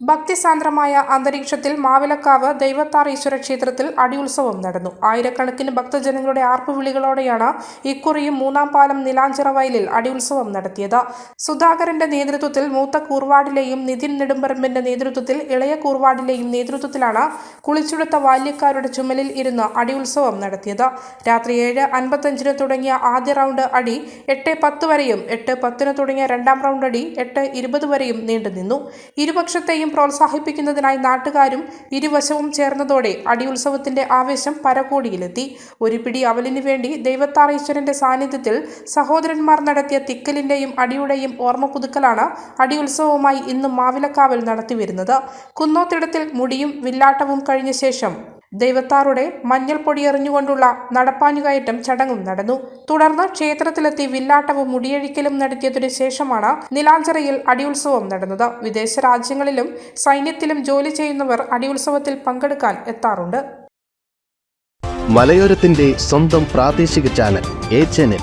ഭക്തിസാന്ദ്രമായ അന്തരീക്ഷത്തിൽ മാവിലക്കാവ് ദൈവത്താർ ഈശ്വര ക്ഷേത്രത്തിൽ അടിയുത്സവം നടന്നു. ആയിരക്കണക്കിന് ഭക്തജനങ്ങളുടെ ആർപ്പുവിളികളോടെയാണ് ഇക്കുറിയും മൂന്നാം പാലം നിലാഞ്ചിറ വയലിൽ അടിയുത്സവം നടത്തിയത്. സുധാകരന്റെ നേതൃത്വത്തിൽ മൂത്ത കൂർവാടിലെയും നിതിൻ നെടുമ്പറമ്പിന്റെ നേതൃത്വത്തിൽ ഇളയ കൂർവാടിലെയും നേതൃത്വത്തിലാണ് കുളിച്ചുടുത്ത ബാല്യക്കാരുടെ ചുമലിൽ ഇരുന്ന് അടിയുത്സവം നടത്തിയത്. രാത്രി ഏഴ് അൻപത്തഞ്ചിന് തുടങ്ങിയ ആദ്യ റൗണ്ട് അടി എട്ട് പത്ത് വരെയും എട്ട് പത്തിന് തുടങ്ങിയ രണ്ടാം റൗണ്ട് അടി എട്ട് ഇരുപത് വരെയും നീണ്ടുനിന്നു. ഇരുപക്ഷത്തെയും പ്രോത്സാഹിപ്പിക്കുന്നതിനായി നാട്ടുകാരും ഇരുവശവും ചേർന്നതോടെ അടി ഉത്സവത്തിന്റെ ആവേശം പരകോടിയിലെത്തി. ഒരു പിടി അവലിനു വേണ്ടി ദൈവത്താറീശ്വരന്റെ സാന്നിധ്യത്തിൽ സഹോദരന്മാർ നടത്തിയ തിക്കലിന്റെയും അടിയുടെയും ഓർമ്മ പുതുക്കലാണ് അടിയുത്സവവുമായി ഇന്നും മാവിലക്കാവിൽ നടത്തിവരുന്നത്. കുന്നോത്തിടത്തിൽ മുടിയും വില്ലാട്ടവും കഴിഞ്ഞ ശേഷം ദൈവത്താറുടെ മഞ്ഞൾ പൊടിയെറിഞ്ഞുകൊണ്ടുള്ള നടപ്പാഞ്ഞുകയറ്റം ചടങ്ങും നടന്നു. തുടർന്ന് ക്ഷേത്രത്തിലെത്തി വില്ലാട്ടവും മുടിയഴിക്കലും നടത്തിയതിനു ശേഷമാണ് നിലാഞ്ചിറയിൽ അടിയുത്സവം നടന്നത്. വിദേശ രാജ്യങ്ങളിലും സൈന്യത്തിലും ജോലി ചെയ്യുന്നവർ അടിയുത്സവത്തിൽ പങ്കെടുക്കാൻ എത്താറുണ്ട്. മലയോരത്തിന്റെ സ്വന്തം പ്രാദേശിക channel channel.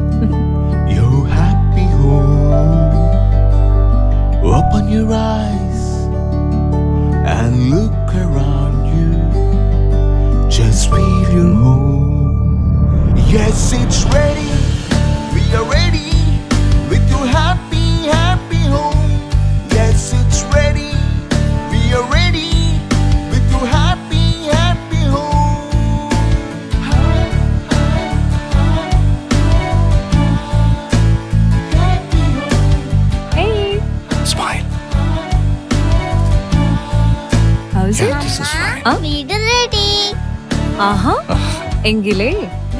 Yes, it's ready. We are ready with your happy, happy home. Yes, it's ready. We are ready with your happy, happy home. Hey, Smile. how's it? This is fine. വീട് ready ആഹാ എങ്കിലേ